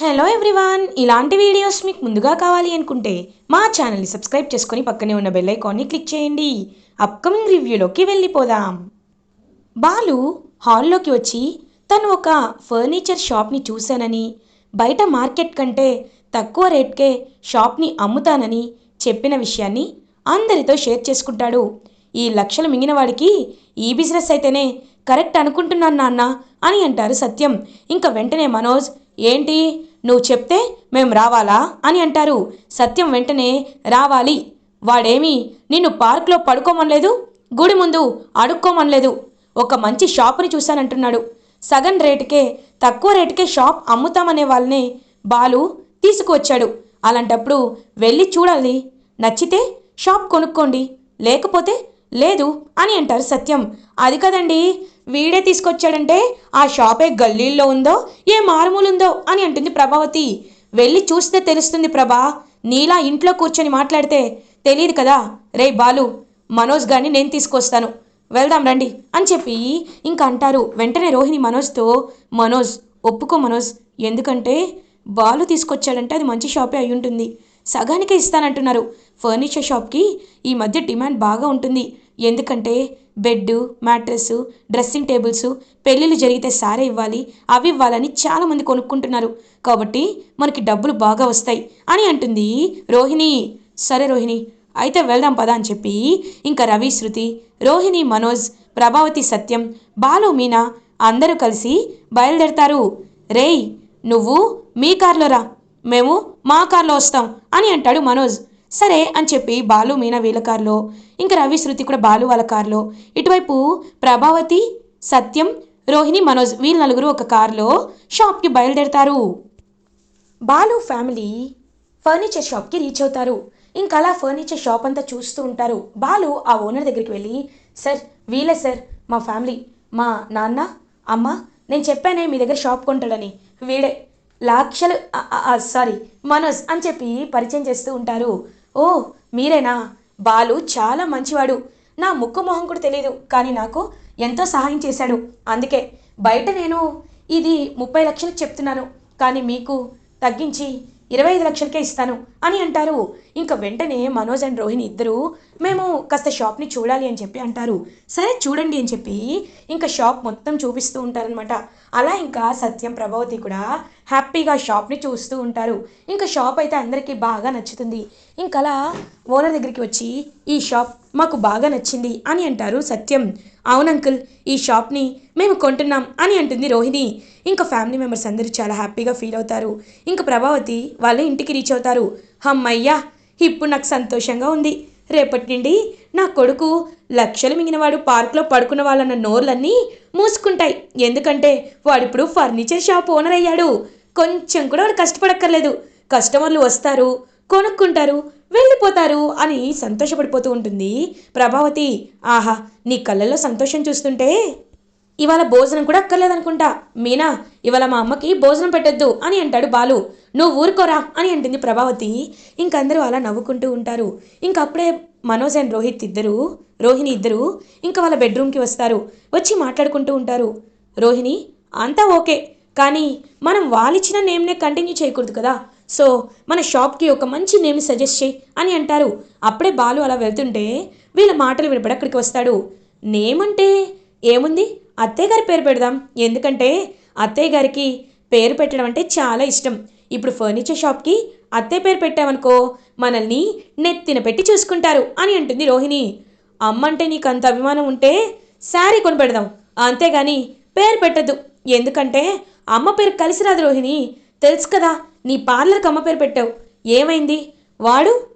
Hello everyone ఇలాంటి videos మీకు ముందుగా కావాలి అనుకుంటే మా ఛానల్ని సబ్స్క్రైబ్ చేసుకొని పక్కనే ఉన్న బెల్ ఐకాన్ని క్లిక్ చేయండి. అప్కమింగ్ రివ్యూలోకి వెళ్ళిపోదాం. బాలు హాల్లోకి వచ్చి తను ఒక ఫర్నిచర్ షాప్ని చూశానని బయట మార్కెట్ కంటే తక్కువ రేట్కే షాప్ని అమ్ముతానని చెప్పిన విషయాన్ని అందరితో షేర్ చేసుకుంటాడు. ఈ లక్షలు మింగిన వాడికి ఈ బిజినెస్ అయితేనే కరెక్ట్ అనుకుంటున్నాను నాన్న అని అంటారు సత్యం. ఇంకా వెంటనే మనోజ్ ఏంటి? నువ్వు చెప్తే మేము రావాలా? అని అంటారు. సత్యం వెంటనే రావాలి. వాడేమి నిన్ను పార్క్లో పడుకోమనలేదు గుడి ముందు అడుక్కోమనలేదు. ఒక మంచి షాపుని చూశానంటున్నాడు. సగం రేటుకే తక్కువ రేటుకే షాప్ అమ్ముతామనే వాళ్ళని బాలు తీసుకువచ్చాడు. అలాంటప్పుడు వెళ్ళి చూడాలి. నచ్చితే షాప్ కొనుక్కోండి లేకపోతే లేదు అని అంటారు సత్యం. అది కదండి వీడే తీసుకొచ్చాడంటే ఆ షాపే గల్లీల్లో ఉందో ఏ మారుమూలుందో అని అంటుంది ప్రభావతి. వెళ్ళి చూస్తే తెలుస్తుంది ప్రభా నీలా ఇంట్లో కూర్చొని మాట్లాడితే తెలియదు కదా. రే బాలు మనోజ్ గారిని నేను తీసుకొస్తాను. వెళ్దాం రండి అని చెప్పి ఇంకా అంటారు. వెంటనే రోహిణి మనోజ్తో మనోజ్ ఒప్పుకో మనోజ్ ఎందుకంటే బాలు తీసుకొచ్చాడంటే అది మంచి షాపే అయి ఉంటుంది సగానికే ఇస్తానంటున్నారు. ఫర్నిచర్ షాప్కి ఈ మధ్య డిమాండ్ బాగా ఉంటుంది. ఎందుకంటే బెడ్ మ్యాట్రెస్ డ్రెస్సింగ్ టేబుల్స్ పెళ్ళిళ్ళు జరిగితే సారే ఇవ్వాలి అవి ఇవ్వాలని చాలామంది కొనుక్కుంటున్నారు. కాబట్టి మనకి డబ్బులు బాగా వస్తాయి అని అంటుంది రోహిణి. సరే రోహిణి అయితే వెళ్దాం పదా అని చెప్పి ఇంకా రవి శృతి రోహిణి మనోజ్ ప్రభావతి సత్యం బాలు మీనా అందరూ కలిసి బయలుదేరతారు. రేయ్ నువ్వు మీ కార్లో రా మేము మా కార్లో వస్తాం అని అంటాడు మనోజ్. సరే అని చెప్పి బాలు మీనా వీళ్ళ కార్లో ఇంకా రవి శృతి కూడా బాలు వాళ్ళ కార్లో. ఇటువైపు ప్రభావతి సత్యం రోహిణి మనోజ్ వీళ్ళ నలుగురు ఒక కార్లో షాప్కి బయలుదేరతారు. బాలు ఫ్యామిలీ ఫర్నిచర్ షాప్కి రీచ్ అవుతారు. ఇంకా అలా ఫర్నిచర్ షాప్ అంతా చూస్తూ ఉంటారు. బాలు ఆ ఓనర్ దగ్గరికి వెళ్ళి సార్ వీలే సార్ మా ఫ్యామిలీ. మా నాన్న అమ్మ నేను చెప్పానే మీ దగ్గర షాప్ కొంటాడని. వీడే లక్షలు సారీ మనోజ్ అని చెప్పి పరిచయం చేస్తూ ఉంటారు. ఓ మీరేనా? బాలు చాలా మంచివాడు. నా ముక్కు మొహం కూడా తెలియదు కానీ నాకు ఎంతో సహాయం చేశాడు. అందుకే బయట నేను ఇది ముప్పై లక్షలకు చెప్తున్నాను కానీ మీకు తగ్గించి ఇరవై ఐదు లక్షలకే ఇస్తాను అని అంటారు. ఇంకా వెంటనే మనోజ్ అండ్ రోహిణి ఇద్దరు మేము కాస్త షాప్ని చూడాలి అని చెప్పి అంటారు. సరే చూడండి అని చెప్పి ఇంకా షాప్ మొత్తం చూపిస్తూ ఉంటారనమాట అలా ఇంకా సత్యం ప్రభావతి కూడా హ్యాపీగా షాప్ని చూస్తూ ఉంటారు. ఇంకా షాప్ అయితే అందరికీ బాగా నచ్చుతుంది. ఇంకా అలా ఓనర్ దగ్గరికి వచ్చి ఈ షాప్ మాకు బాగా నచ్చింది అని అంటారు సత్యం. అవును అంకుల్ ఈ షాప్ని మేము కొంటున్నాం అని అంటుంది రోహిణి. ఇంకా ఫ్యామిలీ మెంబర్స్ అందరూ చాలా హ్యాపీగా ఫీల్ అవుతారు. ఇంకా ప్రభావతి వాళ్ళ ఇంటికి రీచ్ అవుతారు. హమ్మయ్యా ఇప్పుడు నాకు సంతోషంగా ఉంది. రేపటి నుండి నా కొడుకు లక్షలు మింగినవాడు పార్క్లో పడుకున్న వాళ్ళన్న నోర్లన్నీ మూసుకుంటాయి. ఎందుకంటే వాడిప్పుడు ఫర్నిచర్ షాప్ ఓనర్ అయ్యాడు. కొంచెం కూడా వాడు కష్టపడక్కర్లేదు. కస్టమర్లు వస్తారు కొనుక్కుంటారు వెళ్ళిపోతారు అని సంతోషపడిపోతూ ఉంటుంది. ప్రభావతి ఆహా నీ కళ్ళల్లో సంతోషం చూస్తుంటే? ఇవాళ భోజనం కూడా అక్కర్లేదనుకుంటా. మీనా ఇవాళ మా అమ్మకి భోజనం పెట్టొద్దు అని అంటాడు బాలు. నువ్వు ఊరుకోరా అని అంటుంది ప్రభావతి. ఇంకందరూ అలా నవ్వుకుంటూ ఉంటారు. ఇంకప్పుడే మనోజ్ అండ్ రోహిత్ ఇద్దరు రోహిణి ఇద్దరు ఇంకా వాళ్ళ బెడ్రూమ్కి వస్తారు. వచ్చి మాట్లాడుకుంటూ ఉంటారు. రోహిణి అంతా ఓకే కానీ మనం వాళ్ళిచ్చిన నేమ్నే కంటిన్యూ చేయకూడదు కదా. సో మన షాప్కి ఒక మంచి నేమ్ సజెస్ట్ చేయి అని అంటారు. అప్పుడే బాలు అలా వెళ్తుంటే వీళ్ళ మాటలు వినపడి అక్కడికి వస్తాడు. నేమ్ అంటే ఏముంది? అత్తయ్య గారి పేరు పెడదాం. ఎందుకంటే అత్తయ్య గారికి పేరు పెట్టడం అంటే చాలా ఇష్టం. ఇప్పుడు ఫర్నిచర్ షాప్కి అత్తయ్య పేరు పెట్టామనుకో మనల్ని నెత్తిన పెట్టి చూసుకుంటారు అని అంటుంది రోహిణి. అమ్మంటే నీకు అంత అభిమానం ఉంటే శారీ కొనిపెడదాం. అంతేగాని పేరు పెట్టద్దు. ఎందుకంటే అమ్మ పేరు కలిసి రాదు రోహిణి. తెలుసు కదా నీ పార్లర్కి అమ్మ పేరు పెట్టావు. ఏమైంది? వాడు?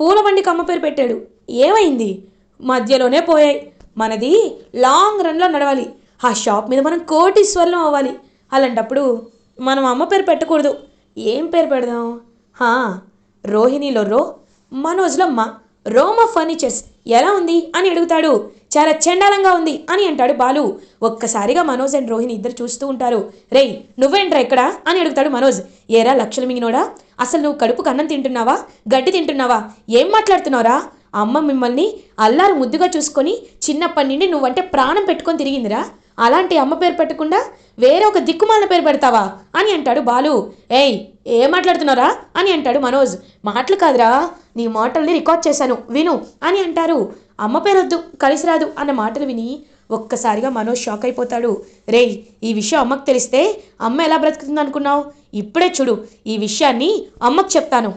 పూల బండికి అమ్మ పేరు పెట్టాడు. ఏమైంది? మధ్యలోనే పోయాయి. మనది లాంగ్ రన్లో నడవాలి. ఆ షాప్ మీద మనం కోటీశ్వరులం అవ్వాలి. అలాంటప్పుడు మనం అమ్మ పేరు పెట్టకూడదు. ఏం పేరు పెడదాం? హా రోహిణిలో రో మనోజ్లో మా. రోమ ఫర్నిచర్స్ ఎలా ఉంది అని అడుగుతాడు. చాలా చండాలంగా ఉంది అని అంటాడు బాలు. ఒక్కసారిగా మనోజ్ అండ్ రోహిణి ఇద్దరు చూస్తూ ఉంటారు. రే నువ్వేంట్రా ఇక్కడ అని అడుగుతాడు మనోజ్. ఏరా లక్షలు మింగినోడా అసలు నువ్వు కడుపు కన్నం తింటున్నావా? గడ్డి తింటున్నావా? ఏం మాట్లాడుతున్నావురా? అమ్మ మిమ్మల్ని అల్లారు ముద్దుగా చూసుకొని చిన్నప్పటి నుండి నువ్వంటే ప్రాణం పెట్టుకొని తిరిగిందిరా. అలాంటి అమ్మ పేరు పెట్టకుండా వేరే ఒక దిక్కుమాలిన పేరు పెడతావా? అని అంటాడు బాలు. ఏయ్ ఏం మాట్లాడుతున్నారా? అని అంటాడు మనోజ్. మాటలు కాదురా నీ మాటల్ని రికార్డ్ చేశాను విను అని అంటారు. అమ్మ పేరొద్దు కలిసి రాదు అన్న మాటలు విని ఒక్కసారిగా మనోజ్ షాక్ అయిపోతాడు. రేయ్ ఈ విషయం అమ్మకు తెలిస్తే అమ్మ ఎలా బ్రతుకుతుంది అనుకున్నావు ఇప్పుడే చూడు ఈ విషయాన్ని అమ్మకు చెప్తాను.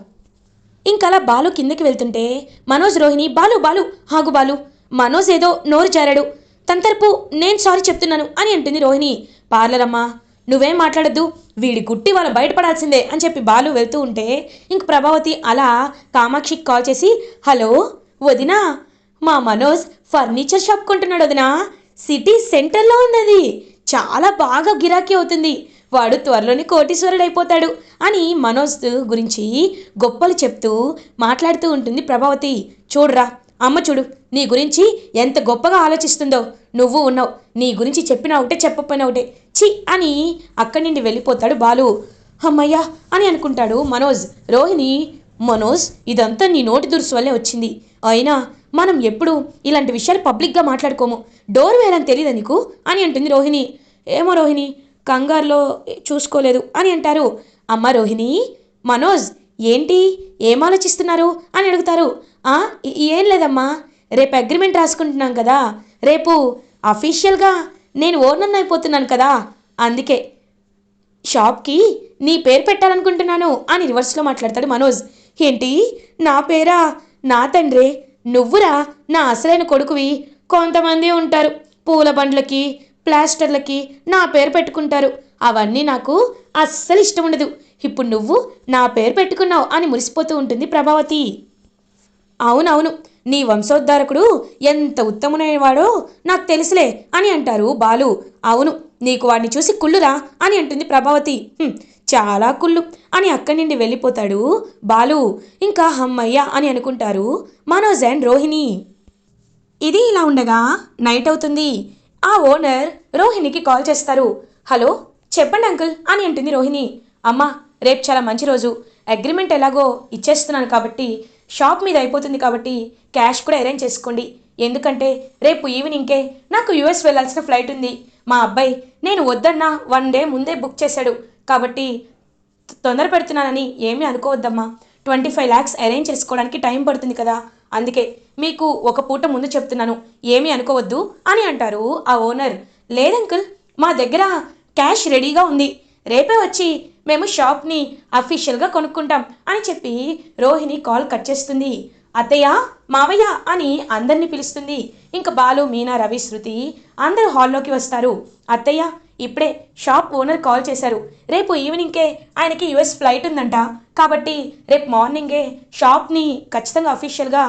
ఇంకలా బాలు కిందకి వెళ్తుంటే మనోజ్ రోహిణి బాలు బాలు హాగు బాలు. మనోజ్ ఏదో నోరు జారాడు. తన తరపు నేను సారీ చెప్తున్నాను అని అంటుంది రోహిణి. పార్లర్ అమ్మా నువ్వేం మాట్లాడద్దు వీడి గుట్టి వాళ్ళు బయటపడాల్సిందే అని చెప్పి బాలు వెళ్తూ ఉంటే ఇంక ప్రభావతి అలా కామాక్షికి కాల్ చేసి హలో వదినా మా మనోజ్ ఫర్నిచర్ షాప్ కొంటున్నాడు వదినా. సిటీ సెంటర్లో ఉన్నది. చాలా బాగా గిరాకీ అవుతుంది. వాడు త్వరలోనే కోటీశ్వరుడు అయిపోతాడు అని మనోజ్ గురించి గొప్పలు చెప్తూ మాట్లాడుతూ ఉంటుంది ప్రభావతి. చూడరా అమ్మ చూడు నీ గురించి ఎంత గొప్పగా ఆలోచిస్తుందో. నువ్వు ఉన్నావు. నీ గురించి చెప్పిన ఒకటే చెప్పపోయినా ఒకటే. చి అని అక్కడి నుండి వెళ్ళిపోతాడు బాలు. అమ్మయ్యా అని అనుకుంటాడు మనోజ్. రోహిణి మనోజ్ ఇదంతా నీ నోటి దురుసు వల్లే వచ్చింది. అయినా మనం ఎప్పుడు ఇలాంటి విషయాలు పబ్లిక్గా మాట్లాడుకోము. డోర్ వేయాలని తెలియదా నీకు? అని అంటుంది రోహిణి. ఏమో రోహిణి కంగారులో చూసుకోలేదు అని అంటారు. అమ్మ రోహిణి మనోజ్ ఏంటి? ఏం ఆలోచిస్తున్నారు? అని అడుగుతారు. ఏం లేదమ్మా? రేపు అగ్రిమెంట్ రాసుకుంటున్నాం కదా. రేపు అఫీషియల్గా నేను ఓనర్ అయిపోతున్నాను కదా. అందుకే షాప్కి నీ పేరు పెట్టాలనుకుంటున్నాను అని రివర్స్లో మాట్లాడతాడు మనోజ్. ఏంటి? నా పేరా? నా తండ్రి? నువ్వురా? నా అసలైన కొడుకువి? కొంతమంది ఉంటారు. పూల బండ్లకి ప్లాస్టర్లకి నా పేరు పెట్టుకుంటారు. అవన్నీ నాకు అస్సలు ఇష్టం ఉండదు. ఇప్పుడు నువ్వు నా పేరు పెట్టుకున్నావు అని మురిసిపోతూ ఉంటుంది ప్రభావతి. అవునవును నీ వంశోద్ధారకుడు ఎంత ఉత్తమునైనవాడో నాకు తెలుసులే అని అంటారు బాలు. అవును నీకు వాడిని చూసి కుళ్ళురా అని అంటుంది ప్రభావతి. చాలా కుళ్ళు అని అక్కడి నుండి వెళ్ళిపోతాడు బాలు. ఇంకా హమ్మయ్య అని అనుకుంటారు మనోజ్ అండ్ రోహిణి. ఇది ఇలా ఉండగా నైట్ అవుతుంది. ఆ ఓనర్ రోహిణికి కాల్ చేస్తారు. హలో చెప్పండి అంకుల్ అని అంటుంది రోహిణి. అమ్మా రేపు చాలా మంచి రోజు. అగ్రిమెంట్ ఎలాగో ఇచ్చేస్తున్నాను కాబట్టి షాప్ మీద అయిపోతుంది కాబట్టి క్యాష్ కూడా అరేంజ్ చేసుకోండి. ఎందుకంటే రేపు ఈవినింగ్కే నాకు యుఎస్ వెళ్ళాల్సిన ఫ్లైట్ ఉంది. మా అబ్బాయి నేను వద్దన్నా వన్ డే ముందే బుక్ చేశాడు. కాబట్టి తొందర పెడుతున్నానని ఏమీ అనుకోవద్దమ్మా. ట్వంటీ ఫైవ్ ల్యాక్స్ అరేంజ్ చేసుకోవడానికి టైం పడుతుంది కదా. అందుకే మీకు ఒక పూట ముందు చెప్తున్నాను. ఏమీ అనుకోవద్దు అని అంటారు ఆ ఓనర్. లేదంకుల్ మా దగ్గర క్యాష్ రెడీగా ఉంది. రేపే వచ్చి మేము షాప్ని అఫీషియల్గా కొనుక్కుంటాం అని చెప్పి రోహిణి కాల్ కట్ చేస్తుంది. అత్తయ్య మావయ్య అని అందరినీ పిలుస్తుంది. ఇంకా బాలు మీనా రవి శృతి అందరూ హాల్లోకి వస్తారు. అత్తయ్య ఇప్పుడే షాప్ ఓనర్ కాల్ చేశారు. రేపు ఈవినింగ్కే ఆయనకి యుఎస్ ఫ్లైట్ ఉందంట. కాబట్టి రేపు మార్నింగే షాప్ని ఖచ్చితంగా అఫీషియల్గా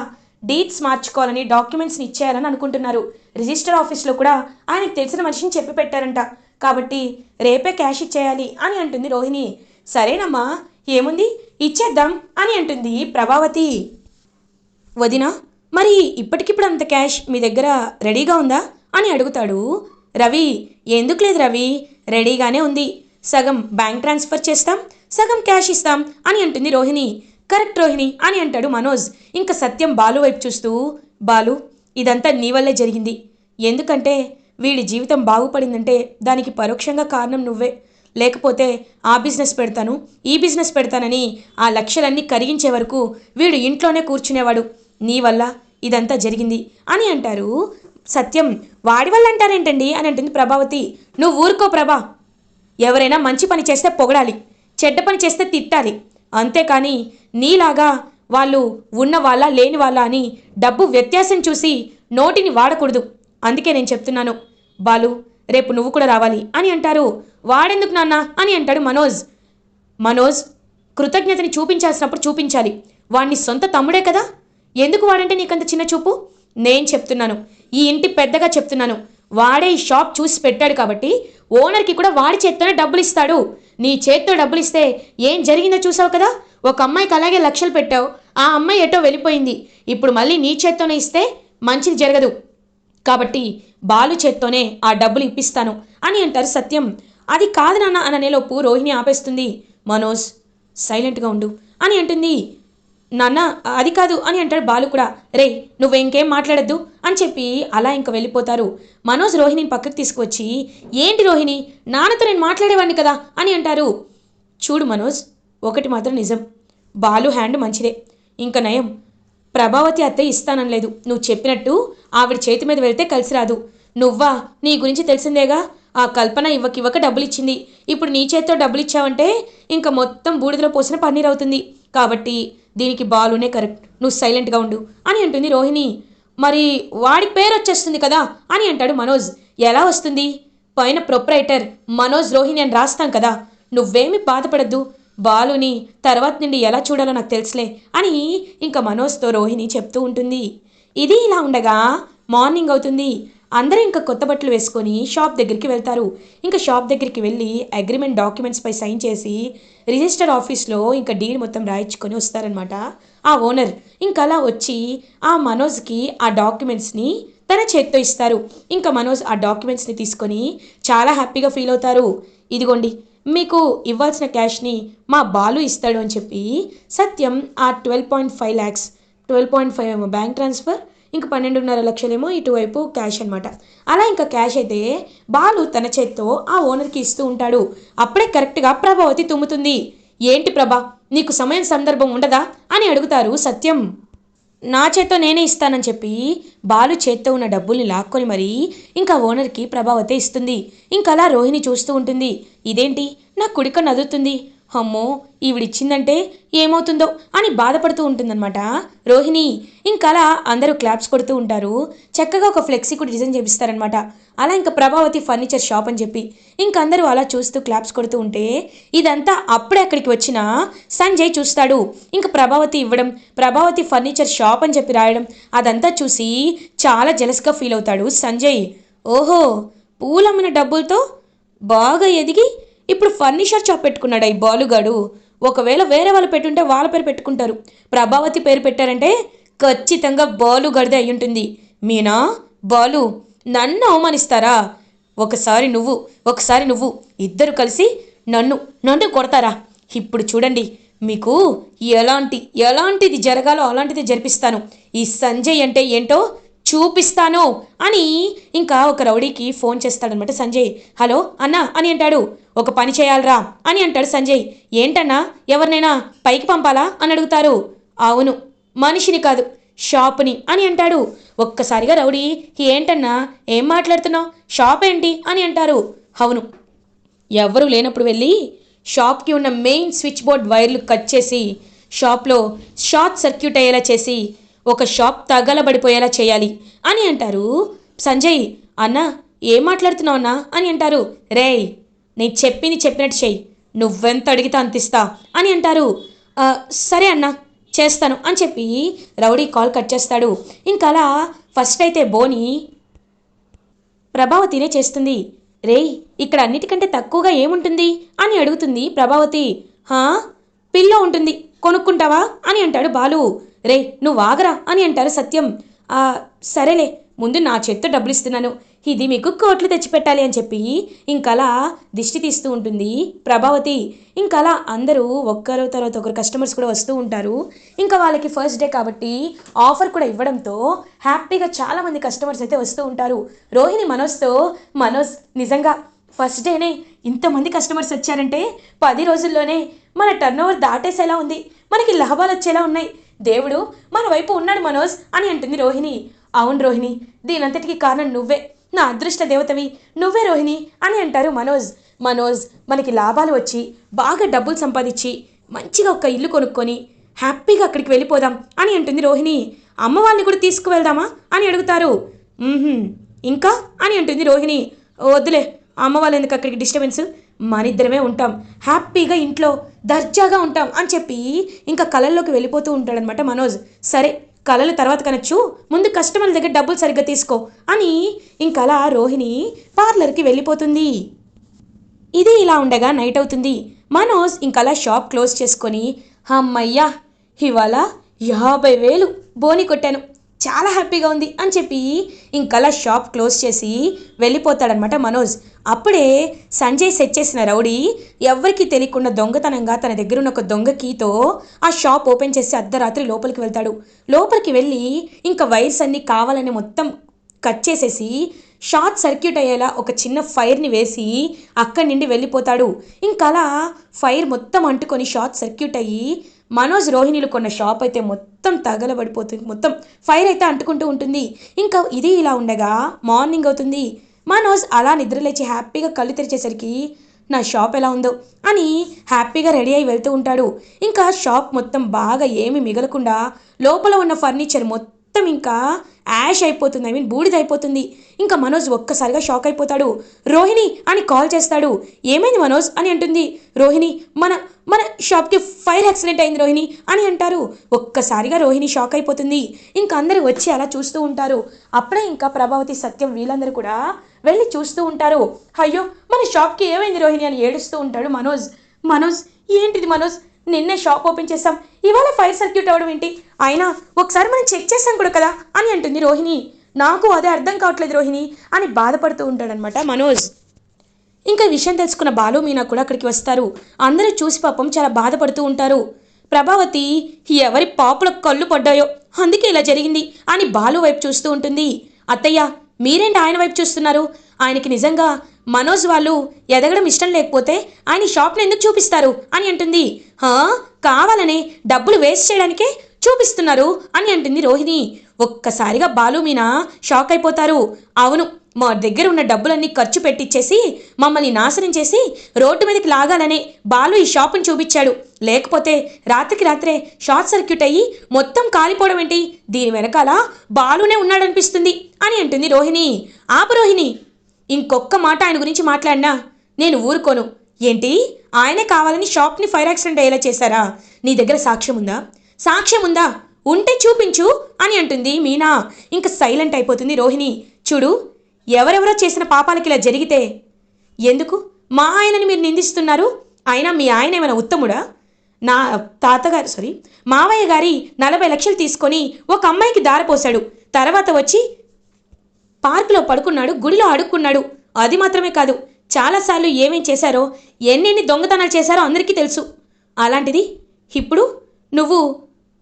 డీట్స్ మార్చుకోవాలని డాక్యుమెంట్స్ని ఇచ్చేయాలని అనుకుంటున్నారు. రిజిస్టర్ ఆఫీస్లో కూడా ఆయనకు తెలిసిన మనిషిని చెప్పి పెట్టారంట. కాబట్టి రేపే క్యాష్ ఇచ్చేయాలి అని అంటుంది రోహిణి. సరేనమ్మా ఏముంది? ఇచ్చేద్దాం అని అంటుంది ప్రభావతి. వదినా మరి ఇప్పటికిప్పుడు అంత క్యాష్ మీ దగ్గర రెడీగా ఉందా అని అడుగుతాడు. రవి ఎందుకు లేదు రవి? రెడీగానే ఉంది. సగం బ్యాంక్ ట్రాన్స్ఫర్ చేస్తాం సగం క్యాష్ ఇస్తాం అని అంటుంది రోహిణి. కరెక్ట్ రోహిణి అని అంటాడు మనోజ్. ఇంకా సత్యం బాలు వైపు చూస్తూ బాలు ఇదంతా నీ వల్లే జరిగింది. ఎందుకంటే వీడి జీవితం బాగుపడిందంటే దానికి పరోక్షంగా కారణం నువ్వే. లేకపోతే ఆ బిజినెస్ పెడతాను ఈ బిజినెస్ పెడతానని ఆ లక్షలన్నీ కరిగించే వరకు వీడు ఇంట్లోనే కూర్చునేవాడు. నీ వల్ల ఇదంతా జరిగింది అని అంటారు. సత్యం వాడి వల్ల అంటారేంటండి అని అంటుంది ప్రభావతి. నువ్వు ఊరుకో ప్రభా. ఎవరైనా మంచి పని చేస్తే పొగడాలి చెడ్డ పని చేస్తే తిట్టాలి. అంతేకాని నీలాగా వాళ్ళు ఉన్న వాళ్ళ లేని వాళ్ళ అని డబ్బు వ్యత్యాసం చూసి నోటిని వాడకూడదు. అందుకే నేను చెప్తున్నాను. బాలు రేపు నువ్వు కూడా రావాలి అని అంటారు. వాడెందుకు నాన్న అని అంటాడు మనోజ్. మనోజ్ కృతజ్ఞతని చూపించాల్సినప్పుడు చూపించాలి. వాణ్ణి సొంత తమ్ముడే కదా? ఎందుకు వాడంటే నీకంత చిన్న చూపు? నేను చెప్తున్నాను. ఈ ఇంటి పెద్దగా చెప్తున్నాను. వాడే ఈ షాప్ చూసి పెట్టాడు కాబట్టి ఓనర్కి కూడా వాడి చేత్తోనే డబ్బులు ఇస్తాడు నీ చేత్తో డబ్బులు ఇస్తే ఏం జరిగిందో చూసావు కదా? ఒక అమ్మాయికి అలాగే లక్షలు పెట్టావు. ఆ అమ్మాయి ఎటో వెళ్ళిపోయింది. ఇప్పుడు మళ్ళీ నీ చేత్తోనే ఇస్తే మంచిది జరగదు. కాబట్టి బాలు చేత్తోనే ఆ డబ్బులు ఇప్పిస్తాను అని అంటారు సత్యం. అది కాదు నాన్న అననేలోపు రోహిణి ఆపేస్తుంది. మనోజ్ సైలెంట్గా ఉండు అని అంటుంది. నాన్న అది కాదు అని అంటాడు బాలు కూడా. రే నువ్వు ఇంకేం మాట్లాడద్దు అని చెప్పి అలా ఇంకా వెళ్ళిపోతారు. మనోజ్ రోహిణిని పక్కకు తీసుకువచ్చి ఏంటి రోహిణి నాన్నతో నేను మాట్లాడేవాడిని కదా అని అంటారు. చూడు మనోజ్ ఒకటి మాత్రం నిజం. బాలు హ్యాండ్ మంచిదే. ఇంకా నయం. ప్రభావతి అత్తయ్య ఇస్తాననలేదు నువ్వు చెప్పినట్టు ఆవిడ చేతి మీద వెళ్తే కలిసి రాదు. నువ్వా? నీ గురించి తెలిసిందేగా? ఆ కల్పన ఇవ్వకివ్వక డబ్బులిచ్చింది. ఇప్పుడు నీ చేత్తో డబ్బులు ఇచ్చావంటే ఇంకా మొత్తం బూడిదలో పోసిన పన్నీర్ అవుతుంది. కాబట్టి దీనికి బాలునే కరెక్ట్. నువ్వు సైలెంట్గా ఉండు అని అంటుంది రోహిణి. మరి వాడి పేరు వచ్చేస్తుంది కదా అని అంటాడు మనోజ్. ఎలా వస్తుంది? పైన ప్రొప్రైటర్ మనోజ్ రోహిణి అని రాస్తాం కదా. నువ్వేమి బాధపడద్దు. బాలుని తర్వాత నుండి ఎలా చూడాలో నాకు తెలుసులే అని ఇంకా మనోజ్తో రోహిణి చెప్తూ ఉంటుంది. ఇది ఇలా ఉండగా మార్నింగ్ అవుతుంది. అందరూ ఇంకా కొత్త బట్టలు వేసుకొని షాప్ దగ్గరికి వెళ్తారు. ఇంకా షాప్ దగ్గరికి వెళ్ళి అగ్రిమెంట్ డాక్యుమెంట్స్ పై సైన్ చేసి రిజిస్టర్ ఆఫీస్లో ఇంకా డీడ్ మొత్తం రాయించుకొని వస్తారనమాట ఆ ఓనర్ ఇంకా అలా వచ్చి ఆ మనోజ్కి ఆ డాక్యుమెంట్స్ని తన చేత్తో ఇస్తారు. ఇంకా మనోజ్ ఆ డాక్యుమెంట్స్ని తీసుకొని చాలా హ్యాపీగా ఫీల్ అవుతారు. ఇదిగోండి మీకు ఇవ్వాల్సిన క్యాష్ని మా బాలు ఇస్తాడు అని చెప్పి సత్యం ఆ twelve point five lakhs twelve point five ఏమో బ్యాంక్ ట్రాన్స్ఫర్ ఇంకా పన్నెండున్నర లక్షలేమో ఇటువైపు క్యాష్ అనమాట అలా ఇంకా క్యాష్ అయితే బాలు తన చేత్తో ఆ ఓనర్కి ఇస్తూ ఉంటాడు. అప్పుడే కరెక్ట్గా ప్రభావతి తుమ్ముతుంది. ఏంటి ప్రభా నీకు సమయం సందర్భం ఉండదా? అని అడుగుతారు సత్యం. నా చేత్తో నేనే ఇస్తానని చెప్పి బాలు చేత్తో ఉన్న డబ్బుల్ని లాక్కొని మరీ ఇంకా ఓనర్కి ప్రభావతే ఇస్తుంది. ఇంకా అలా రోహిణి చూస్తూ ఉంటుంది. ఇదేంటి? నా కుడిక నదురుతుంది. అమ్మో ఈవిడిచ్చిందంటే ఏమవుతుందో అని బాధపడుతూ ఉంటుందన్నమాట. రోహిణి ఇంకలా అలా అందరూ క్లాప్స్ కొడుతూ ఉంటారు. చక్కగా ఒక ఫ్లెక్సీ కూడా డిజైన్ చేపిస్తారనమాట అలా ఇంకా ప్రభావతి ఫర్నిచర్ షాప్ అని చెప్పి ఇంకందరూ అందరూ అలా చూస్తూ క్లాప్స్ కొడుతూ ఉంటే ఇదంతా అప్పుడే అక్కడికి వచ్చిన సంజయ్ చూస్తాడు. ఇంకా ప్రభావతి ఇవ్వడం ప్రభావతి ఫర్నిచర్ షాప్ అని చెప్పి రాయడం అదంతా చూసి చాలా జలస్గా ఫీల్ అవుతాడు సంజయ్. ఓహో పూలమ్మిన డబ్బులతో బాగా ఎదిగి ఇప్పుడు ఫర్నిచర్ షాప్ పెట్టుకున్నాడు ఈ బాలుగాడు. ఒకవేళ వేరే వాళ్ళు పెట్టుంటే వాళ్ళ పేరు పెట్టుకుంటారు. ప్రభావతి పేరు పెట్టారంటే ఖచ్చితంగా బాలు గడిదే అయి ఉంటుంది మీనా బాలు నన్ను అవమానిస్తారా? ఒకసారి నువ్వు ఒకసారి నువ్వు ఇద్దరు కలిసి నన్ను నన్ను కొడతారా? ఇప్పుడు చూడండి మీకు ఎలాంటి ఎలాంటిది జరగాలో అలాంటిది జరిపిస్తాను. ఈ సంజయ్ అంటే ఏంటో చూపిస్తాను అని ఇంకా ఒక రౌడీకి ఫోన్ చేస్తాడనమాట సంజయ్. హలో అన్నా అని అంటాడు. ఒక పని చేయాలరా అని అంటాడు సంజయ్. ఏంటన్నా? ఎవరినైనా పైకి పంపాలా? అని అడుగుతారు. అవును మనిషిని కాదు షాప్ని అని అంటాడు. ఒక్కసారిగా రౌడీ ఏంటన్నా? ఏం మాట్లాడుతున్నావు? షాప్ ఏంటి? అని అంటారు. అవును ఎవరు లేనప్పుడు వెళ్ళి షాప్కి ఉన్న మెయిన్ స్విచ్ బోర్డ్ వైర్లు కట్ చేసి షాప్లో షార్ట్ సర్క్యూట్ అయ్యేలా చేసి ఒక షాప్ తగలబడిపోయేలా చేయాలి అని అంటారు. సంజయ్ అన్న ఏం మాట్లాడుతున్నావు అన్నా? అని అంటారు. రేయ్ నేను చెప్పింది చెప్పినట్టు చెయ్యి. నువ్వెంత అడిగితే అంతిస్తా అని అంటారు. సరే అన్నా చేస్తాను అని చెప్పి రౌడీ కాల్ కట్ చేస్తాడు. ఇంకా అలా ఫస్ట్ అయితే బోని ప్రభావతినే చేస్తుంది. రేయ్ ఇక్కడ అన్నిటికంటే తక్కువగా ఏముంటుంది? అని అడుగుతుంది ప్రభావతి. హా పిల్లో ఉంటుంది. కొనుక్కుంటావా? అని అంటాడు బాలు. రే నువ్వు ఆగరా అని అంటారు సత్యం. సరేలే ముందు నా చేత్తో డబ్బులు ఇస్తున్నాను ఇది మీకు కోట్లు తెచ్చిపెట్టాలి అని చెప్పి ఇంకలా దిష్టి తీస్తూ ఉంటుంది. ప్రభావతి ఇంకలా అందరూ ఒక్కరు తర్వాత ఒకరు కస్టమర్స్ కూడా వస్తూ ఉంటారు. ఇంకా వాళ్ళకి ఫస్ట్ డే కాబట్టి ఆఫర్ కూడా ఇవ్వడంతో హ్యాపీగా చాలామంది కస్టమర్స్ అయితే వస్తూ ఉంటారు. రోహిణి మనోజ్తో మనోజ్ నిజంగా ఫస్ట్ డేనే ఇంతమంది కస్టమర్స్ వచ్చారంటే పది రోజుల్లోనే మన టర్న్ ఓవర్ దాటేసేలా ఉంది. మనకి లాభాలు వచ్చేలా ఉన్నాయి. దేవుడు మన వైపు ఉన్నాడు మనోజ్ అని అంటుంది రోహిణి. అవును రోహిణి దీనంతటికి కారణం నువ్వే. నా అదృష్ట దేవతవి. నువ్వే రోహిణి అని అంటారు మనోజ్. మనోజ్ మనకి లాభాలు వచ్చి బాగా డబ్బులు సంపాదించి మంచిగా ఒక ఇల్లు కొనుక్కొని హ్యాపీగా అక్కడికి వెళ్ళిపోదాం అని అంటుంది రోహిణి. అమ్మ వాళ్ళని కూడా తీసుకువెళ్దామా అని అడుగుతారు. ఇంకా అని అంటుంది రోహిణి. వద్దులే అమ్మ వాళ్ళు ఎందుకు అక్కడికి డిస్టర్బెన్స్? మనిద్దరమే ఉంటాం. హ్యాపీగా ఇంట్లో దర్జాగా ఉంటాం అని చెప్పి ఇంకా కలల్లోకి వెళ్ళిపోతూ ఉంటాడనమాట మనోజ్. సరే కళలు తర్వాత కనొచ్చు. ముందు కస్టమర్ల దగ్గర డబ్బులు సరిగ్గా తీసుకో అని ఇంకా అలా రోహిణి పార్లర్కి వెళ్ళిపోతుంది. ఇది ఇలా ఉండగా నైట్ అవుతుంది. మనోజ్ ఇంకలా షాప్ క్లోజ్ చేసుకొని అమ్మయ్యా ఇవాళ యాభై వేలు బోని కొట్టాను. చాలా హ్యాపీగా ఉంది అని చెప్పి ఇంకలా షాప్ క్లోజ్ చేసి వెళ్ళిపోతాడనమాట మనోజ్. అప్పుడే సంజయ్ సెట్ చేసిన రౌడీ ఎవరికి తెలియకుండా దొంగతనంగా తన దగ్గర ఉన్న ఒక దొంగ కీతో ఆ షాప్ ఓపెన్ చేసి అర్ధరాత్రి లోపలికి వెళ్తాడు. లోపలికి వెళ్ళి ఇంకా వైర్స్ అన్నీ కావాలని మొత్తం కట్ చేసేసి షార్ట్ సర్క్యూట్ అయ్యేలా ఒక చిన్న ఫైర్ని వేసి అక్కడి నుండి వెళ్ళిపోతాడు. ఇంకలా ఫైర్ మొత్తం అంటుకొని షార్ట్ సర్క్యూట్ అయ్యి మనోజ్ రోహిణిలు కొన్న షాప్ అయితే మొత్తం తగలబడిపోతుంది. మొత్తం ఫైర్ అయితే అంటుకుంటూ ఉంటుంది. ఇంకా ఇది ఇలా ఉండగా మార్నింగ్ అవుతుంది. మనోజ్ అలా నిద్రలేచి హ్యాపీగా కళ్ళు తెరిచేసరికి నా షాప్ ఎలా ఉందో అని హ్యాపీగా రెడీ అయి వెళ్తూ ఉంటాడు. ఇంకా షాప్ మొత్తం బాగా ఏమి మిగలకుండా లోపల ఉన్న ఫర్నిచర్ మొత్తం ఇంకా యాష్ అయిపోతుంది. ఐ మీన్ బూడిద అయిపోతుంది ఇంకా మనోజ్ ఒక్కసారిగా షాక్ అయిపోతాడు. రోహిణి అని కాల్ చేస్తాడు. ఏమైంది మనోజ్ అని అంటుంది. రోహిణి మన మన షాప్కి ఫైర్ యాక్సిడెంట్ అయింది రోహిణి అని అంటారు. ఒక్కసారిగా రోహిణి షాక్ అయిపోతుంది. ఇంకా అందరూ వచ్చి అలా చూస్తూ ఉంటారు. అప్పుడే ఇంకా ప్రభావతి సత్యం వీళ్ళందరూ కూడా వెళ్ళి చూస్తూ ఉంటారు. అయ్యో మన షాప్కి ఏమైంది రోహిణి అని ఏడుస్తూ ఉంటాడు మనోజ్. మనోజ్ ఏంటిది మనోజ్? నిన్నే షాప్ ఓపెన్ చేసాం ఇవాళ ఫైర్ సర్క్యూట్ అవ్వడం ఏంటి? అయినా ఒకసారి మనం చెక్ చేసాం కూడా కదా అని అంటుంది రోహిణి. నాకు అదే అర్థం కావట్లేదు రోహిణి అని బాధపడుతూ ఉంటాడనమాట మనోజ్. ఇంకా విషయం తెలుసుకున్న బాలు మీనా కూడా అక్కడికి వస్తారు. అందరూ చూసి పాపం చాలా బాధపడుతూ ఉంటారు. ప్రభావతి ఎవరి పాపుల కళ్ళు పడ్డాయో? అందుకే ఇలా జరిగింది అని బాలు వైపు చూస్తూ ఉంటుంది. అత్తయ్య మీరేంటి ఆయన వైపు చూస్తున్నారు? ఆయనకి నిజంగా మనోజ్ వాళ్ళు ఎదగడం ఇష్టం లేకపోతే ఆయన షాప్ని ఎందుకు చూపిస్తారు అని అంటుంది. హా? కావాలని డబ్బులు వేస్ట్ చేయడానికే చూపిస్తున్నారు అని అంటుంది రోహిణి. ఒక్కసారిగా బాలు మీనా షాక్ అయిపోతారు. అవును మా దగ్గర ఉన్న డబ్బులన్నీ ఖర్చు పెట్టించేసి మమ్మల్ని నాశనం చేసి రోడ్డు మీదకి లాగాలనే బాలు ఈ షాపుని చూపించాడు. లేకపోతే రాత్రికి రాత్రే షార్ట్ సర్క్యూట్ అయ్యి మొత్తం కాలిపోవడం ఏంటి? దీని వెనకాల బాలునే ఉన్నాడనిపిస్తుంది అని అంటుంది రోహిణి. ఆపు రోహిణి ఇంకొక్క మాట ఆయన గురించి మాట్లాడినా నేను ఊరుకోను. ఏంటి? ఆయనే కావాలని షాప్ని ఫైర్ యాక్సిడెంట్ అయ్యేలా చేశారా? నీ దగ్గర సాక్ష్యం ఉందా? సాక్ష్యం ఉందా? ఉంటే చూపించు అని అంటుంది మీనా. ఇంకా సైలెంట్ అయిపోతుంది రోహిణి. చూడు ఎవరెవరో చేసిన పాపాలకి ఇలా జరిగితే? ఎందుకు? మా ఆయనని మీరు నిందిస్తున్నారు? అయినా మీ ఆయన ఏమైనా ఉత్తముడా? నా తాతగారు సారీ మావయ్య గారి నలభై లక్షలు తీసుకొని ఒక అమ్మాయికి దారపోశాడు తర్వాత వచ్చి పార్కులో పడుకున్నాడు గుడిలో అడుక్కున్నాడు అది మాత్రమే కాదు చాలాసార్లు ఏమేం చేశారో ఎన్నెన్ని దొంగతనాలు చేశారో అందరికీ తెలుసు. అలాంటిది ఇప్పుడు నువ్వు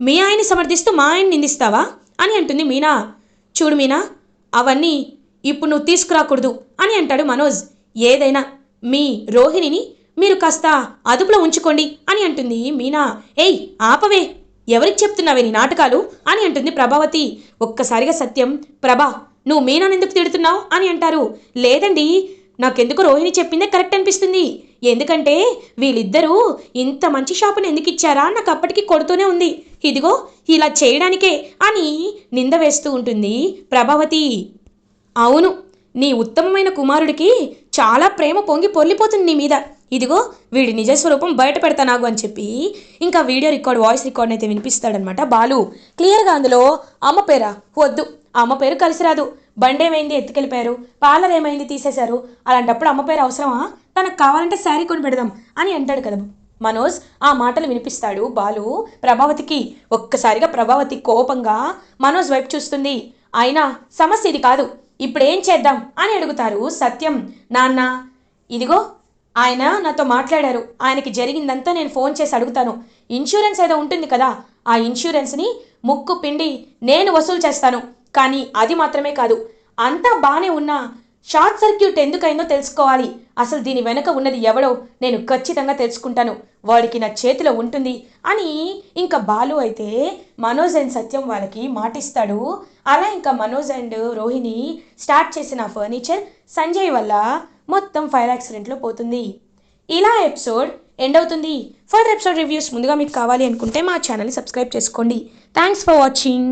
మీ ఆయన్ని సమర్థిస్తూ మా ఆయన్ని నిందిస్తావా? అని అంటుంది మీనా. చూడు మీనా అవన్నీ ఇప్పుడు నువ్వు తీసుకురాకూడదు అని అంటాడు మనోజ్. ఏదైనా మీ రోహిణిని మీరు కాస్త అదుపులో ఉంచుకోండి అని అంటుంది మీనా. ఏయ్ ఆపవే. ఎవరికి చెప్తున్నావే నీ నాటకాలు? అని అంటుంది ప్రభావతి. ఒక్కసారిగా సత్యం ప్రభా నువ్వు మీనాను ఎందుకు తిడుతున్నావు? అని అంటారు. లేదండి నాకెందుకు రోహిణి చెప్పిందే కరెక్ట్ అనిపిస్తుంది. ఎందుకంటే వీళ్ళిద్దరూ ఇంత మంచి షాపుని ఎందుకు ఇచ్చారా? నాకు అప్పటికి కొడుతూనే ఉంది. ఇదిగో ఇలా చేయడానికే అని నింద వేస్తూ ఉంటుంది ప్రభావతి. అవును నీ ఉత్తమమైన కుమారుడికి చాలా ప్రేమ పొంగి పొర్లిపోతుంది నీ మీద. ఇదిగో వీడి నిజస్వరూపం బయట పెడతా నాకు అని చెప్పి ఇంకా వీడియో రికార్డ్ వాయిస్ రికార్డ్ అయితే వినిపిస్తాడనమాట బాలు క్లియర్గా అందులో అమ్మ పేరా? వద్దు అమ్మ పేరు కలిసి రాదు. బండేమైంది ఎత్తుకెళ్ళిపోయారు. పార్లర్ ఏమైంది? తీసేశారు. అలాంటప్పుడు అమ్మ పేరు అవసరమా? తనకు కావాలంటే శారీ కొని పెడదాం అని అంటాడు కదా. మనోజ్ ఆ మాటలు వినిపిస్తాడు. బాలు ప్రభావతికి ఒక్కసారిగా ప్రభావతి కోపంగా మనోజ్ వైపు చూస్తుంది. అయినా సమస్య ఇది కాదు. ఇప్పుడు ఏం చేద్దాం అని అడుగుతారు సత్యం. నాన్న ఇదిగో ఆయన నాతో మాట్లాడారు. ఆయనకి జరిగిందంతా నేను ఫోన్ చేసి అడుగుతాను. ఇన్సూరెన్స్ ఏదో ఉంటుంది కదా ఆ ఇన్సూరెన్స్ని ముక్కు పిండి నేను వసూలు చేస్తాను. కానీ అది మాత్రమే కాదు అంతా బాగానే ఉన్నా షార్ట్ సర్క్యూట్ ఎందుకైందో తెలుసుకోవాలి. అసలు దీని వెనక ఉన్నది ఎవడో నేను ఖచ్చితంగా తెలుసుకుంటాను. వాడికి నా చేతిలో ఉంటుంది అని ఇంకా బాలు అయితే మనోజ్ అండ్ సత్యం వాళ్ళకి మాటిస్తాడు. అలా ఇంకా మనోజ్ అండ్ రోహిణి స్టార్ట్ చేసిన ఫర్నిచర్ సంజయ్ వల్ల మొత్తం ఫైర్ యాక్సిడెంట్లో పోతుంది. ఇలా ఎపిసోడ్ ఎండ్ అవుతుంది. ఫర్దర్ ఎపిసోడ్ రివ్యూస్ ముందుగా మీకు కావాలి అనుకుంటే మా ఛానల్ని సబ్స్క్రైబ్ చేసుకోండి. Thanks for watching.